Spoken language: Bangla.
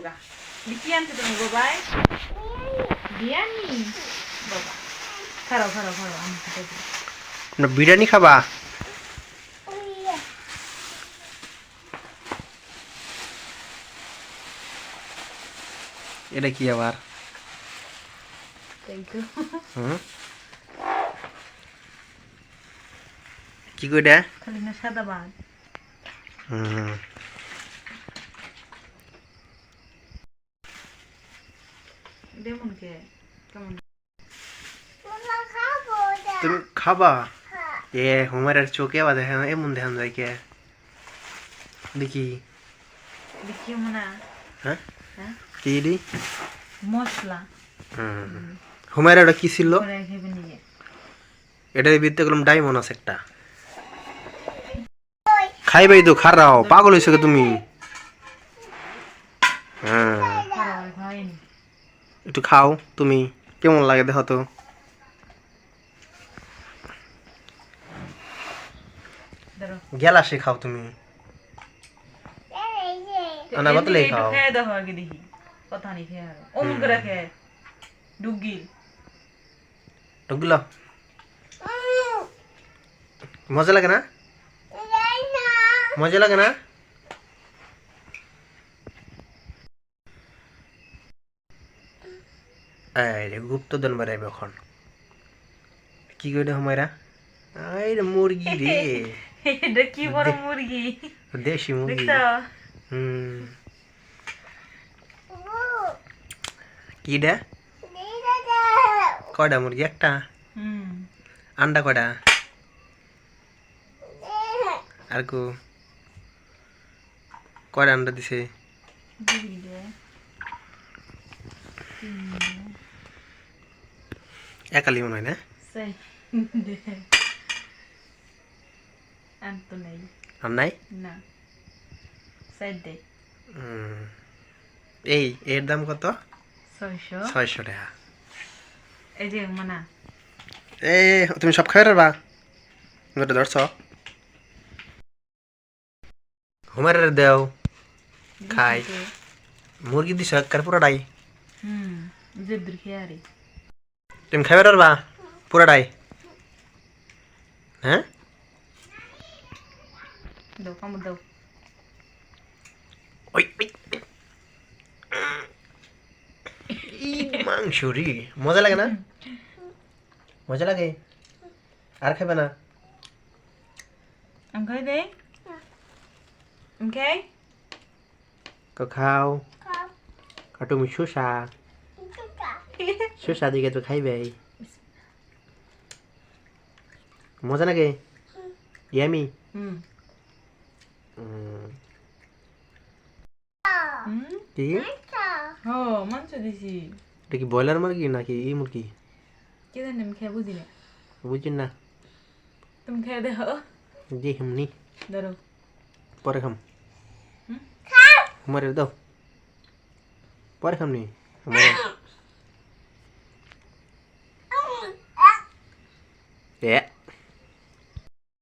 পুরা কি আনছো তুমি বাবাই বিরিয়ানি বাবা খারাপ খারাপ খারাপ আমি তোমরা বিরিয়ানি খাবা এটা কি আবার কি কইটা খালি না সাদা ভাত হুম দেমন কে কেমন? তুমি খাবা? এ হুমারের চোখে আবার এমন দেখান যায় কে? দেখি। দেখি মনে। হ্যাঁ? হ্যাঁ? কি দি? মশলা। হুম। হুমায়ের ওটা কি ছিল? এটার ভিতরে গেলাম ডায়মন্ড আছে একটা। খাইবাই তো খারাও পাগল হয়েছে তুমি? হ্যাঁ। একটু খাও তুমি। কেমন লাগে দেখো তো? ধরো। গেলা সে খাও তুমি। আনা খাও। খেয়ে দেখো আগে দেখি কথা নেই খেয়ে আরও। অমন করে খেয়ে। ডুগি। ওগুলো মজা লাগে না। মজা লাগে না? এই রে গুপ্ত দন বেড়াইবে এখন। কি করে হমাইরা এই রে মুরগি রে। এটা কি বড় মুরগি? দেশি মুরগি। হুম। কি রে? কয়টা মুরগি? একটা? হুম। আন্ডা কয়টা? আর কো? কয়টা আন্ডা দিছে? একালি মনে হয় না? আর তো নেই। আর নাই? না। সাইড দে। এই এর দাম কত? ছয়শো। ছয়শো টাকা। এই যে মানা। এই তুমি সব খাই তুমি এটা ধরছ? হুমার দেও। খাই। মুরগি দিছ একবার পুরাটাই। হুম যে দূর খেয়ে তুমি খাইবে পারবা পুরাটাই। হ্যাঁ? দাও কামড় দাও। ওই ওই। মাংস রে। মজা লাগে না? মজা লাগে? আর খাবে না? আমি খাই আমি খাই। খাও। আর তুমি শসা। শসা দিকে তো খাইবে। মজা লাগে? ইয়ামি? হুম। কি? ও মাংস দিছি। এটা কি ব্রয়লার মুরগি নাকি এই মুরগি? কি জানি আমি খেয়ে বুঝি না। বুঝছেন না। তুমি খেয়ে দেখো। যে এমনি ধরো। পরে খাম। হুম? মারে দাও। পরে খাম নি আমারে এ